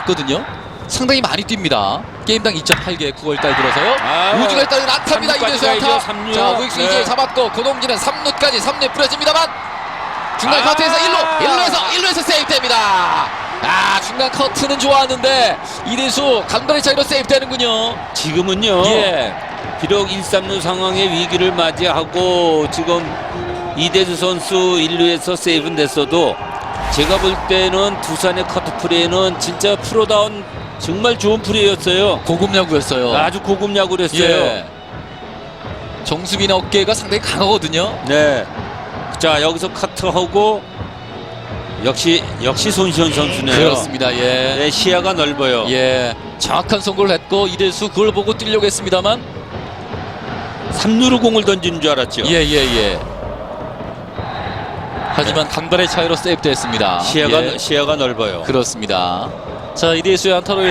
있거든요. 상당히 많이 뜁니다. 게임당 2.8개 9월달 들어서요. 아, 우주가 일단 안타입니다. 이대수 안타. 삼루. 자, 우익수 네. 이제 잡았고 고동진은 3루까지 3루에 뿌려집니다만 중간 아. 커트에서 1루, 1루에서 1루에서 세이프됩니다. 아, 중간 커트는 좋았는데 이대수 간발의 차이로 세이프되는군요. 지금은요. 예. 비록 1, 3루 상황의 위기를 맞이하고 지금 이대수 선수 1루에서 세이브는 됐어도 제가 볼 때는 두산의 커트 플레이는 진짜 프로다운 정말 좋은 플레이였어요. 고급 야구였어요. 아주 고급 야구를 했어요. 예. 정수빈 어깨가 상당히 강하거든요. 네. 자 여기서 커트하고 역시 역시 손시현 선수네요. 그렇습니다. 예. 네, 시야가 넓어요. 예. 정확한 송구를 했고 이대수 그걸 보고 뛰려고 했습니다만 3루로 공을 던지는 줄 알았죠. 예, 예, 예. 하지만 간발의 차이로 세이프됐습니다. 시야가 예. 시야가 넓어요. 그렇습니다. 자, 이대수의 안타로